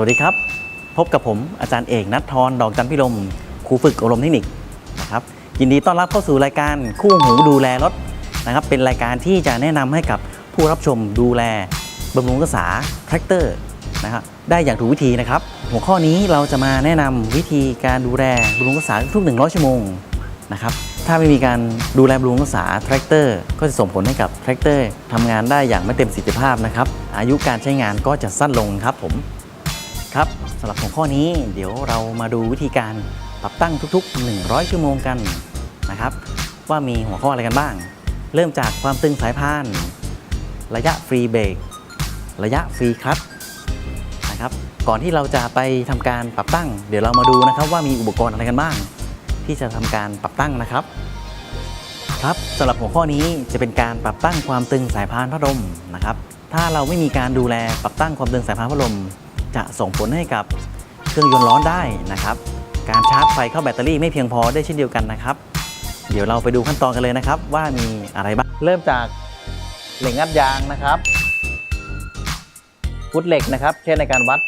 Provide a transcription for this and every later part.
วัสดีครับ พบกับผมอาจารย์เอกนัททรดอกจันพิรมครูฝึกอบรมเทคนิคนะครับยินดีต้อนรับเข้าสู่รายการคู่หูดูแลรถนะครับ เป็นรายการที่จะแนะนำให้กับผู้รับชมดูแลบำรุงรักษาแทรกเตอร์นะครับได้อย่างถูกวิธีนะครับ หัวข้อนี้เราจะมาแนะนำวิธีการดูแลบำรุงรักษาทุก 100 ชั่วโมงนะครับถ้าไม่มีการดูแลบำรุงรักษาแทรกเตอร์ก็จะส่งผลให้กับแทรกเตอร์ทำงานได้อย่างไม่เต็มประสิทธิภาพนะครับอายุการใช้งานก็จะสั้นลงครับผม ครับสำหรับหัวข้อนี้เดี๋ยวเรามาดูวิธีการปรับตั้งทุกๆ 100 ชั่วโมงกันนะครับ ว่ามีหัวข้ออะไรกันบ้าง เริ่มจากความตึงสายพาน ระยะฟรีเบรกระยะฟรีคลัตนะครับก่อนที่เราจะไปทำการปรับตั้ง เดี๋ยวเรามาดูนะครับว่ามีอุปกรณ์อะไรกันบ้าง ที่จะทำการปรับตั้งนะครับ ครับสำหรับหัวข้อนี้จะเป็นการปรับตั้งความตึงสายพานพัดลมนะครับ ถ้าเราไม่มีการดูแลปรับตั้งความตึงสายพานพัดลม จะส่งผลให้กับเครื่องยนต์ร้อนได้นะครับ การชาร์จไฟเข้าแบตเตอรี่ไม่เพียงพอได้เช่นเดียวกันนะครับ เดี๋ยวเราไปดูขั้นตอนกันเลยนะครับ ว่ามีอะไรบ้างเริ่มจากเหล็กงัดยางนะครับฟุตเหล็กนะครับใช้ในการวัด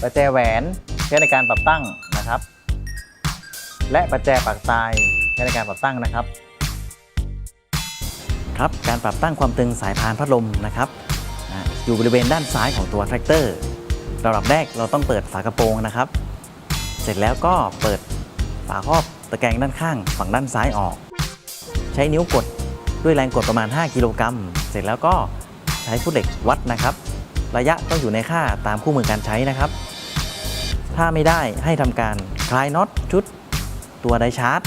ประแจแหวนใช้ในการปรับตั้งนะครับ และประแจปากตายใช้ในการปรับตั้งนะครับ ครับการปรับตั้งความตึงสายพานพัดลมนะครับ อยู่บริเวณด้านซ้ายของตัวแทรกเตอร์ระดับแรกเราต้องเปิดฝากระโปรงนะครับ เสร็จแล้วก็เปิดฝาครอบตะแกรงด้านข้างฝั่งด้านซ้ายออก ใช้นิ้วกดด้วยแรงกดประมาณ 5 กิโลกรัม เสร็จแล้วก็ใช้ฟุตเหล็กวัดนะครับ ระยะต้องอยู่ในค่าตามคู่มือการใช้นะครับ ถ้าไม่ได้ให้ทำการคลายน็อตชุดตัวไดชาร์จ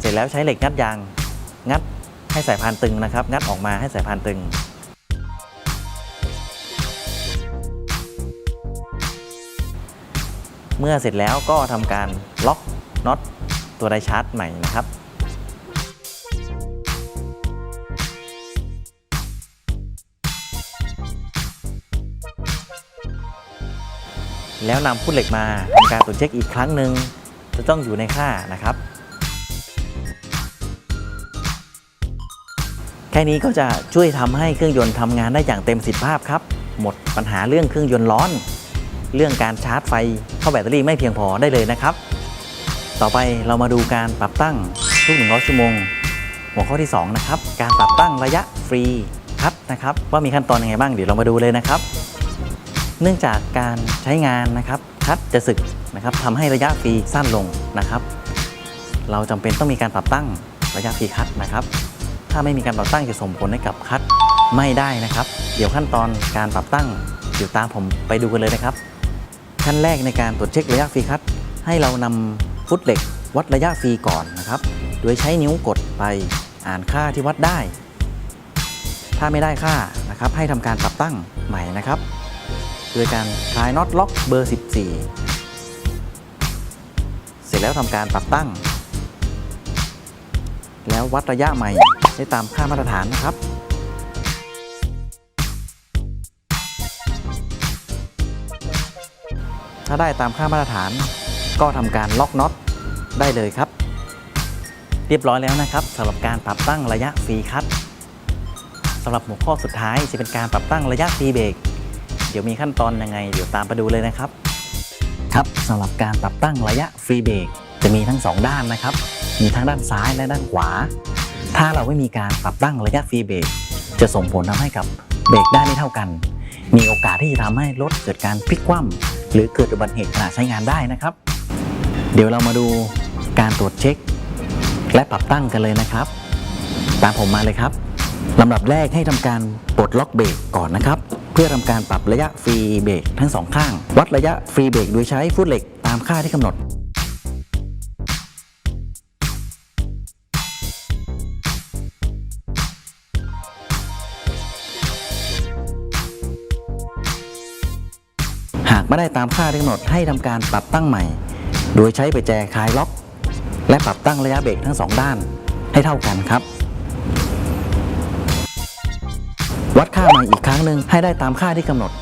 เสร็จแล้วใช้เหล็กงัดยาง งัดให้สายพานตึงนะครับ งัดออกมาให้สายพานตึง เมื่อเสร็จแล้วก็ทำการล็อกน็อตตัวไดชาร์จใหม่นะครับแล้วนำพุทเหล็กมาทำการตรวจเช็คอีกครั้งหนึ่งจะต้องอยู่ในค่านะครับ แค่นี้ก็จะช่วยทำให้เครื่องยนต์ทำงานได้อย่างเต็มประสิทธิภาพครับ หมดปัญหาเรื่องเครื่องยนต์ร้อน เรื่องการชาร์จไฟเข้าแบตเตอรี่ไม่เพียงพอได้เลยนะครับ ต่อไปเรามาดูการปรับตั้งทุก100ชั่วโมง หัวข้อที่ 2 นะครับ การปรับตั้งระยะฟรีคัดนะครับ ว่ามีขั้นตอนยังไงบ้างเดี๋ยวเรามาดูเลยนะครับ เนื่องจากการใช้งานนะครับคัดจะสึกนะครับทำให้ระยะฟรีสั้นลงนะครับ เราจำเป็นต้องมีการปรับตั้งระยะฟรีคัดนะครับ ถ้าไม่มีการปรับตั้งจะส่งผลให้กับคัดไม่ได้นะครับ เดี๋ยวขั้นตอนการปรับตั้งเดี๋ยวตามผมไปดูกันเลยนะครับ ขั้นแรกในการตรวจเช็คระยะฟรีคัดให้เรานำฟุตเหล็ก วัดระยะฟรีก่อนนะครับ โดยใช้นิ้วกดไปอ่านค่าที่วัดได้ ถ้าไม่ได้ค่านะครับให้ทำการปรับตั้งใหม่นะครับ โดยการคลายน็อตล็อกเบอร์ 14 เสร็จแล้วทำการปรับตั้ง แล้ววัดระยะใหม่ได้ตามค่ามาตรฐานนะครับถ้าได้ตามค่ามาตรฐานก็ทำการล็อกน็อตได้เลยครับ เรียบร้อยแล้วนะครับสำหรับการปรับตั้งระยะฟรีคัตสำหรับหัวข้อสุดท้ายจะเป็นการปรับตั้งระยะฟรีเบรกเดี๋ยวมีขั้นตอนยังไง เดี๋ยวตามไปดูเลยนะครับ ครับสำหรับการปรับตั้งระยะฟรีเบรกจะมีทั้ง 2 ด้านนะครับ มีทั้งด้านซ้ายและด้านขวา ถ้าเราไม่มีการปรับตั้งระยะฟรีเบรกจะส่งผลทำให้กับเบรกได้ไม่เท่ากัน มีโอกาสที่จะทำให้รถเกิดการพลิกคว่ำหรือเกิดอุบัติเหตุขณะใช้งานได้นะครับ เดี๋ยวเรามาดูการตรวจเช็ค และปรับตั้งกันเลยนะครับ ตามผมมาเลยครับลำดับแรกให้ทำการปลดล็อกเบรกก่อนนะครับ เพื่อทำการปรับระยะฟรีเบรกทั้งสองข้าง วัดระยะฟรีเบรกโดยใช้ฟุตเหล็กตามค่าที่กำหนด ไม่ได้ตามค่าที่กำหนดให้ทำการปรับตั้งใหม่ โดยใช้ปแจคลายล็อก และปรับตั้งระยะเบรกทั้งสองด้านให้เท่ากันครับ วัดค่าใหม่อีกครั้งหนึ่งให้ได้ตามค่าที่กำหนด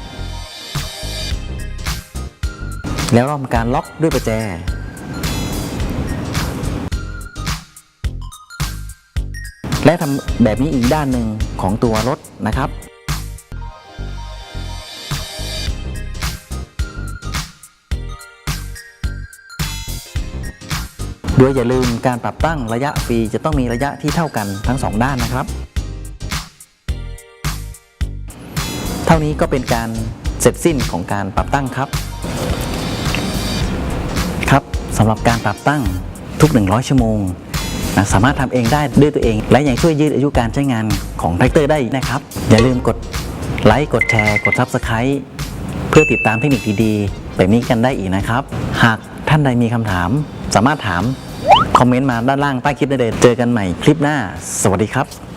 แล้วทำการล็อกด้วยประแจและทำแบบนี้อีกด้านหนึ่งของตัวรถนะครับ โดยอย่าลืมการปรับตั้งระยะฟรีจะต้องมีระยะที่เท่ากันทั้งสองด้านนะครับ เท่านี้ก็เป็นการเสร็จสิ้นของการปรับตั้งครับ ครับสำหรับการปรับตั้งทุก 100 ชั่วโมงนะสามารถทำเองได้ด้วยตัวเอง และยังช่วยยืดอายุการใช้งานของแท็กเตอร์ได้นะครับ อย่าลืมกดไลค์กดแชร์ กด Subscribe เพื่อติดตามเทคนิคดีๆแบบนี้กันได้อีกนะครับ หากท่านใดมีคำถาม สามารถถาม คอมเมนต์มาด้านล่างใต้คลิปได้เลย เจอกันใหม่คลิปหน้า สวัสดีครับ